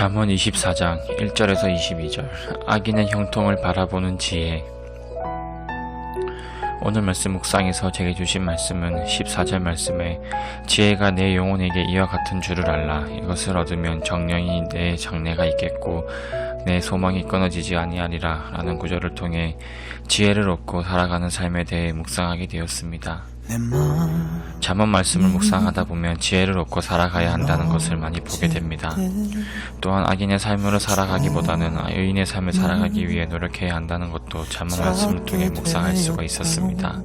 잠언 24장 1절에서 22절. 악인의 형통을 바라보는 지혜. 오늘 말씀 묵상에서 제게 주신 말씀은 14절 말씀에 지혜가 내 영혼에게 이와 같은 줄을 알라. 이것을 얻으면 정령이 내 장래가 있겠고 내 소망이 끊어지지 아니하리라. 라는 구절을 통해 지혜를 얻고 살아가는 삶에 대해 묵상하게 되었습니다. 잠언 말씀을 묵상하다 보면 지혜를 얻고 살아가야 한다는 것을 많이 보게 됩니다. 또한 악인의 삶으로 살아가기보다는 의인의 삶을 살아가기 위해 노력해야 한다는 것도 잠언 말씀을 통해 묵상할 수가 있었습니다.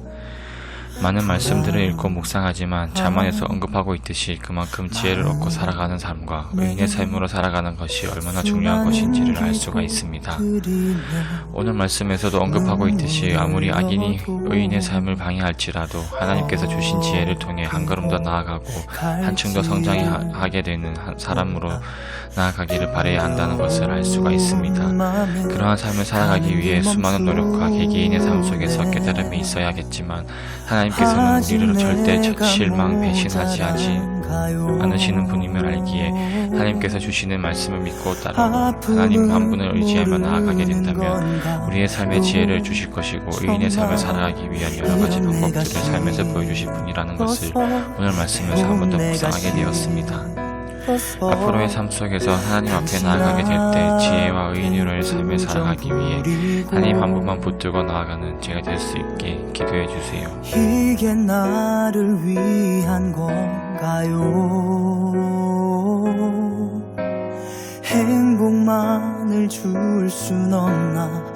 많은 말씀들을 읽고 묵상하지만 잠언에서 언급하고 있듯이 그만큼 지혜를 얻고 살아가는 삶과 의인의 삶으로 살아가는 것이 얼마나 중요한 것인지를 알 수가 있습니다. 오늘 말씀에서도 언급하고 있듯이 아무리 악인이 의인의 삶을 방해할지라도 하나님께서 주신 지혜를 통해 한 걸음 더 나아가고 한층 더 성장하게 되는 한 사람으로 나아가기를 바라야 한다는 것을 알 수가 있습니다. 그러한 삶을 살아가기 위해 수많은 노력과 개개인의 삶 속에서 깨달음이 있어야겠지만 하나님 께서는 우리를 절대 실망, 배신하지 않으시는 분임을 알기에 하나님께서 주시는 말씀을 믿고 따르고 하나님 한 분을 의지하며 나아가게 된다면 우리의 삶의 지혜를 주실 것이고 의인의 삶을 살아가기 위한 여러 가지 방법들을 삶에서 보여주실 분이라는 것을 오늘 말씀에서 한 번 더 묵상하게 되었습니다. 앞으로의 삶 속에서 하나님 앞에 나아가게 될 때 지혜와 의인으로의 삶을 살아가기 위해 하나님 한 분만 붙들고 나아가는 제가 될 수 있게 기도해 주세요. 이게 나를 위한 건가요? 행복만을 줄 순 없나요?